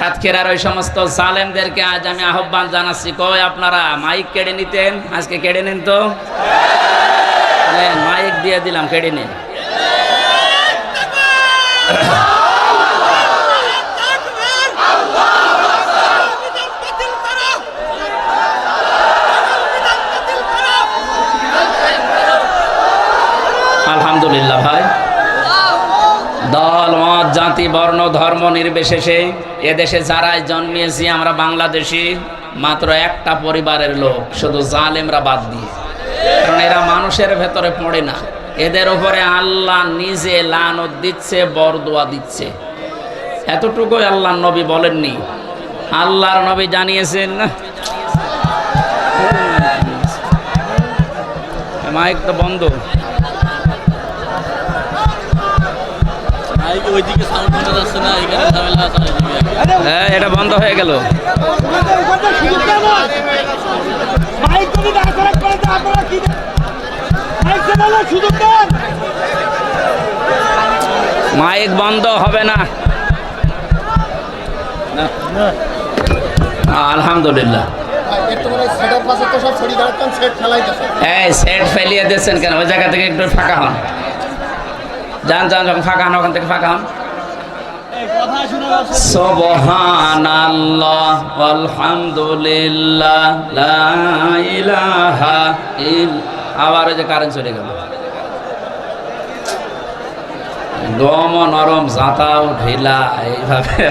সাতক্ষীরার ওই সমস্ত সালেমদেরকে আজ আমি আহ্বান জানাচ্ছি। কই আপনারা? মাইক কেড়ে নিতেন? আজকে কেড়ে নিন তো? মাইক দিয়ে দিলাম, কেড়ে নিন। আলহামদুলিল্লাহ ভাই। জাতি, বর্ণ, ধর্ম নির্বিশেষে এদেশে যারাই জন্মিয়েছি আমরা বাংলাদেশি, মাত্র একটা পরিবারের লোক, শুধু জালেমরা বাদ দিয়ে। কারণ এরা মানুষের ভেতরে পড়ে না। এদের উপরে আল্লাহ নিজে লানত দিচ্ছে, বরদোয়া দিচ্ছে। এতটুকুই আল্লাহ নবী বলেননি। আল্লাহর নবী জানিয়েছেন মাইক তো বন্ধ। হ্যাঁ এটা বন্ধ হয়ে গেল। মাইক বন্ধ হবে না। আলহামদুলিল্লাহ। মানে সেটের পাশে তো সব ছড়ি দাঁড়াচ্ছেন সেট এই সেট ফেলিয়ে দিচ্ছেন কেন? ওই জায়গা থেকে একটু ফাঁকা হন। যান যান যখন ফাঁকা হন, ওখান থেকে ফাঁকা হন। আলহামদুলিল্লাহ ইলাহা ইল, আবার ওই যে কারেন্ট চলে গেল। দম নরম জাতাও ঢিলা, এইভাবে।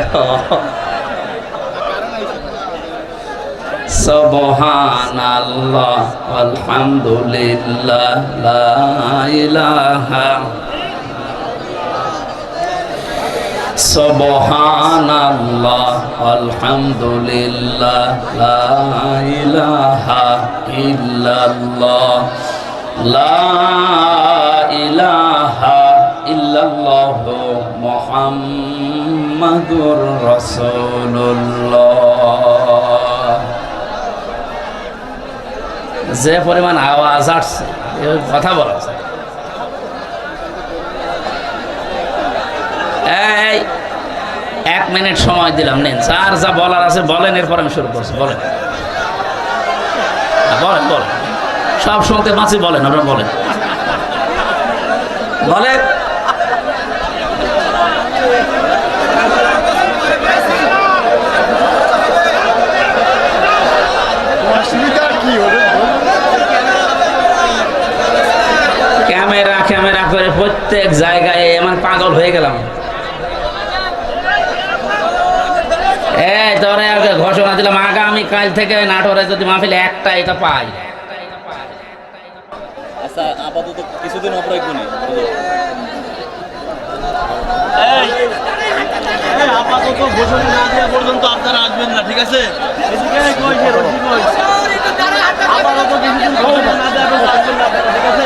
সুবহানাল্লাহ আলহামদুলিল্লাহ লা ইলাহা সুবহানাল্লাহ, আলহামদুলিল্লাহ, লা ইলাহা ইল্লাল্লাহ, লা ইলাহা ইল্লাল্লাহ মুহাম্মাদুর রাসূলুল্লাহ। যে পরিমাণ আওয়াজ আসছে কথা বলা এই এক মিনিট সময় দিলাম নেন যার যা বলার আছে বলেন এরপর আমি শুরু করছি বলেন। বলেন বলেন। সব শুনতে পাচ্ছি বলেন আপনারা বলেন। বলেন। ক্যামেরা ক্যামেরা করে প্রত্যেক জায়গায় এমন পাগল হয়ে গেলাম এই তোরে ঘোষণা দিলাম আগামী কাল থেকে নাটোরে যদি মাহফিল একটা এটা পাই। আচ্ছা আপাতত কিছুদিন অপরাগ গুনি আপাতত ঘোষণা না দেওয়া পর্যন্ত আপনারা আসবেন না ঠিক আছে? আপাতত কিছুদিন ঘোষণা না দেওয়া পর্যন্ত আসবেন না ঠিক আছে?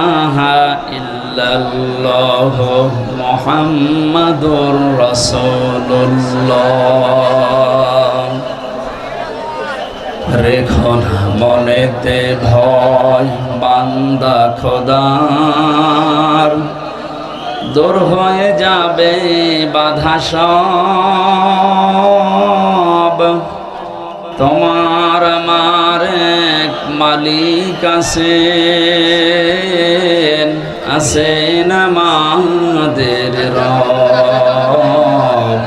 ইল্লাল্লাহ মুহাম্মাদুর রাসূলুল্লাহ। রেখন মনেতে ভয়, বান্দা খোদার। দূর হয়ে যাবে বাধা সব। তোমার আমার এক মালিক আছেন আছেন আমাদের রব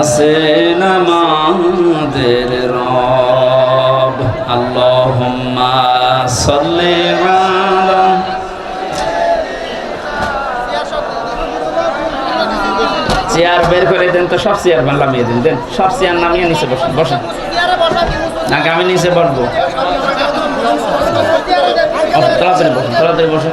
আছেন আমাদের রব। আল্লাহুম্মা সাল্লি আলা চেয়ার বের করে দেন তো সব চেয়ার নামিয়ে দিন দেন সব চেয়ার নামিয়ে নিচে বসেন। বসেন নাকি আমি নিচে বসবো? তাড়াতাড়ি বসুন তাড়াতাড়ি বসুন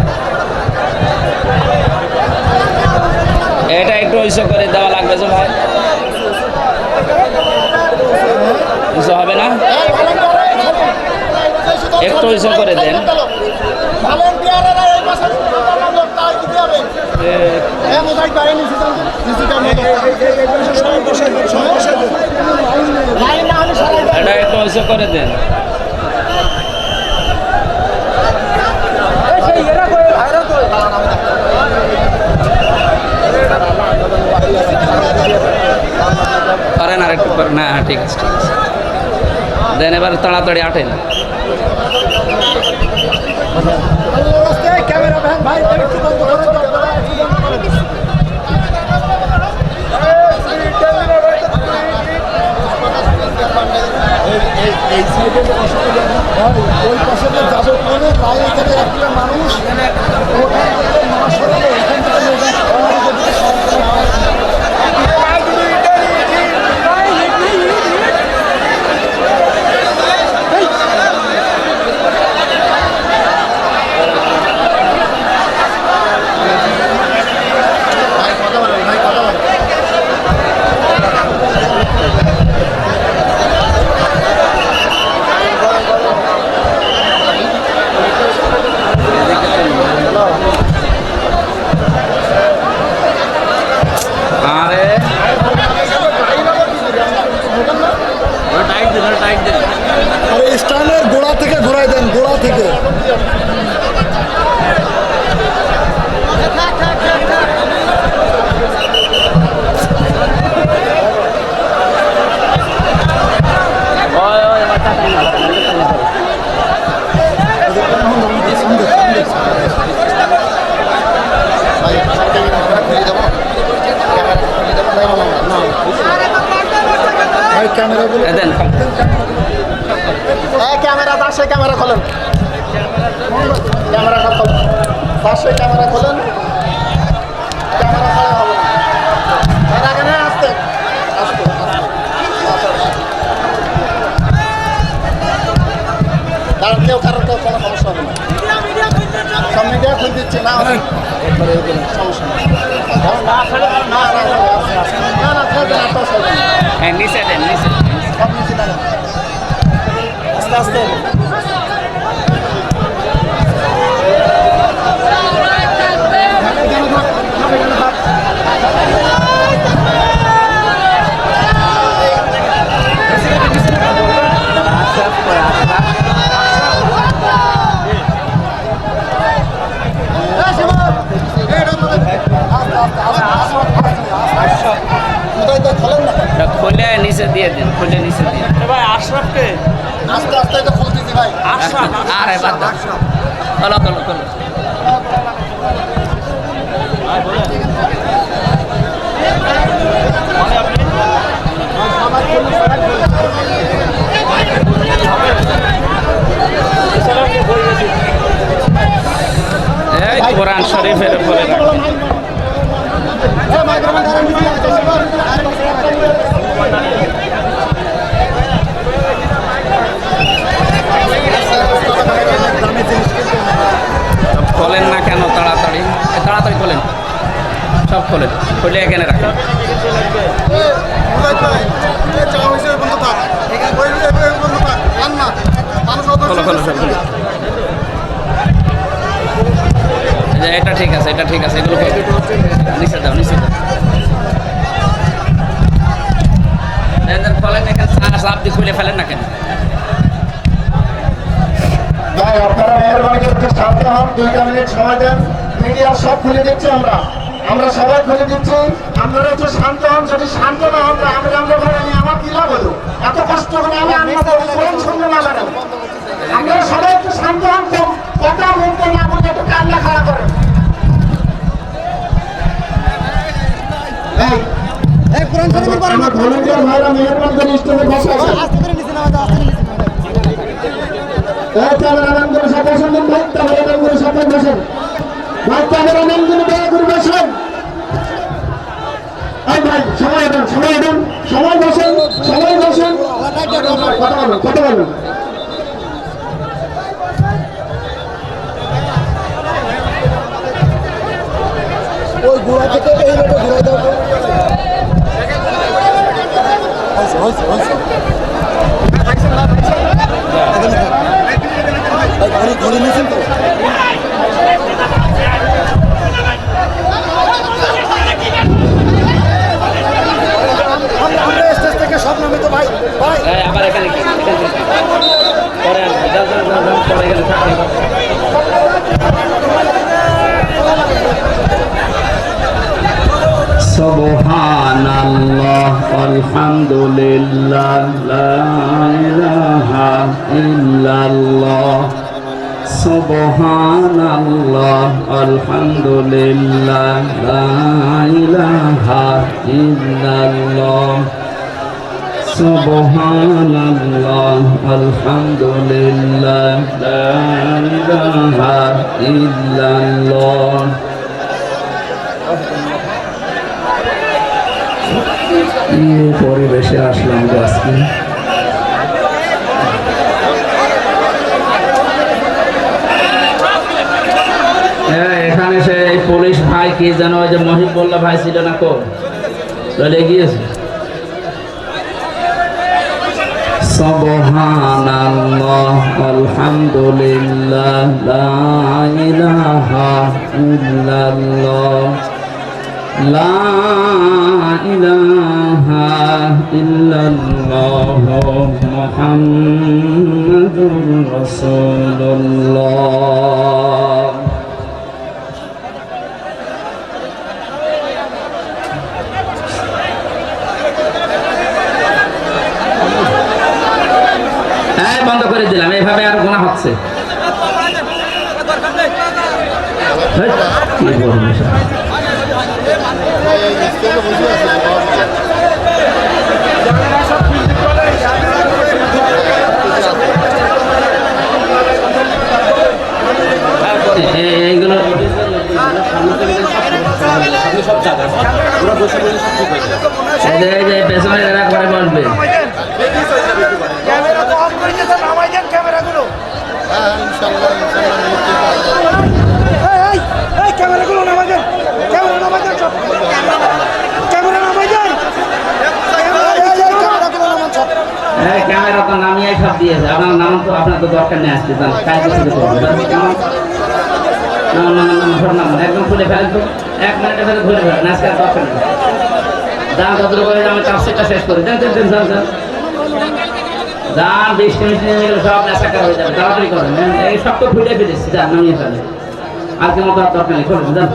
এটা একটু উঁচু করে দেওয়া লাগবে যে ভাই। উঁচু হবে না? একটু উঁচু করে দেন। ভলেন্টিয়ারেরা এই করে লোক তাই দিতে হবে এ, হ্যাঁ মোবাইল বাইরে নিচে যান নিচে লাইন না হলে সরাই দেন এটা একটু উঁচু করে দেন করেন আর একটু করেন না হ্যাঁ ঠিক আছে ঠিক আছে দেন এবার তাড়াতাড়ি আটেন করে দাও ওই পাশে যাবে এখানে একটা মানুষ ওখান থেকে টাইট দেন আরে গোড়া থেকে ঘোরাই দেন গোড়া থেকে। ভাই ক্যামেরাগুলো দেন হ্যাঁ ক্যামেরা পাশে ক্যামেরা খোলেন ক্যামেরাটা খোলেন পাশে ক্যামেরা খোলেন ক্যামেরা ছাড়া হবে না এর আসতে আসতে কারণ কেউ কারোর কেউ কোনো সমস্যা হবে না সব মিডিয়া খুলে দিচ্ছে না সমস্যা না না হ্যাঁ নিচে দেন নিচে আস্তে আস্তে। নিচে দিয়ে দিন খুলে নিচে দিন। ভাই আশরাফকে আস্তে আস্তে তো খুলতেছি ভাই। আশরাফ আরে বাদ দাও। চলো চলো চলো। আপনি এই কোরআন শরীফের উপরে রাখো। খোলেন খুলে এখানে রাখেন যে এটা ঠিক আছে, এটা ঠিক আছে, এগুলো। নিচে দাও নিচে দাও। ফেলেন না কেন? আপনারা মেহরবানি করে একটু শান্ত হন, দুইটা মিনিট সময় দেন। মিডিয়া সব খুলে দিচ্ছি আমরা। আমরা সবাই খুলে দিচ্ছি। আপনারা একটু শান্ত হন যদি শান্ত না হন আমি আমরা ভাই আমি আমার কি লাভ হলো? এত কষ্ট করে আমি কোন শুনতে না লাগান আপনারা সবাই একটু শান্ত হন কথা বলতে না বলে একটু কান্না খাড়া করে আমার ভলেন্টিয়ার ভাইরা মেহরবান করে স্টেজে বসে আছে আস্তে করে নিচে নামা দাও আস্তে করে নিচে নামা দাও। এই ক্যামেরাম্যান করে সব বসেন দিন ভাই ক্যামেরাম্যান করে সব বসেন। ভাই ক্যামেরাম্যানগুলো দয়া করে বসেন। ভাই সময় দেন সময় দেন সময় বসেন সময় বসেন। কথা বলুন কথা বলুন। ওই ঘোড়া থেকে এই লোকে ঘুরাই দাও। হয়েছে হয়েছে হয়েছে। ঘড়ি ঘড়ি নিয়েছেন তো? Yeah. ইলাহা ইল্লাল্লাহ। সুবহানাল্লাহ আলহামদুলিল্লাহ। লা ইলাহা ইল্লাল্লাহ। এই পরিবেশে আসলাম আজকে? ভাই, কি জানো যে মহিবুল্লাহ ভাই ছিল না কো গিয়েছে সবহানাল্লাহ, আলহামদুলিল্লাহ, লা ইলাহা ইল্লাল্লাহ লাইট বন্ধ করে দিলাম এইভাবে আর গোনা হচ্ছে। হ্যাঁ? এইগুলো সব জায়গা ওরা বসে দেন ক্যামেরা দেন সব দেন সব হ্যাঁ ক্যামেরা তো নামিয়ে সব দিয়েছে আপনার নাম তো আপনার তো দরকার নেই আসতে নামান। না না না নাম একদম খুলে ফেলেন তো এক মিনিটের ভেতরে খুলে ফেলেন আজকে দরকার নেই যান যতটুকু করে আমি চাপসিটা শেষ করি যান যান যান সব হয়ে যাবে তাড়াতাড়ি করেন হ্যাঁ, এই সব তো ফেলেছি নামিয়ে আর দরকার নেই খোলেন যান।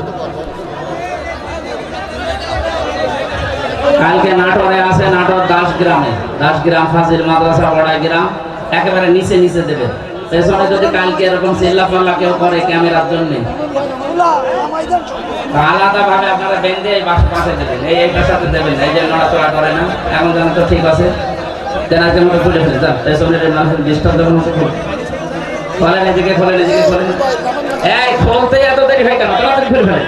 কালকে নাটোরে আছে নাটোর দাস গ্রামে। দাস গ্রাম ফাজিল মাদ্রাসা বড়া গ্রাম। একেবারে নিচে নিচে দেবে। পেছনে যদি কালকে এরকম চিল্লা পাল্লা কেউ করে ক্যামেরার জন্য নামাই দেন সব আলাদা ভাবে আপনারা বেঁধে এই পাশে দেবেন। এই সাথে দেবেন এই যে নড়াচড়া করে না। এমন যেন তো ঠিক আছে। তেনাকে মতো খুলে ফেলে যান পেছনের এই মানুষের ডিস্টার্ব দেবেন মতো খুলে খোলেন এদিকে খোলেন এদিকে খোলেন এই খুলতে এত দেরি হয় কেন তাড়াতাড়ি খুলে ফেলেন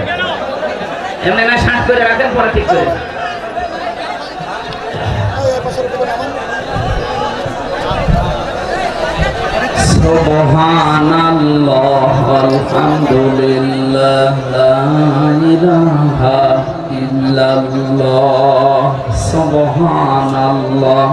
এমনি না শাঁট করে রাখেন পরে ঠিক করে سبحان الله والحمد لله لا إله إلا الله سبحان الله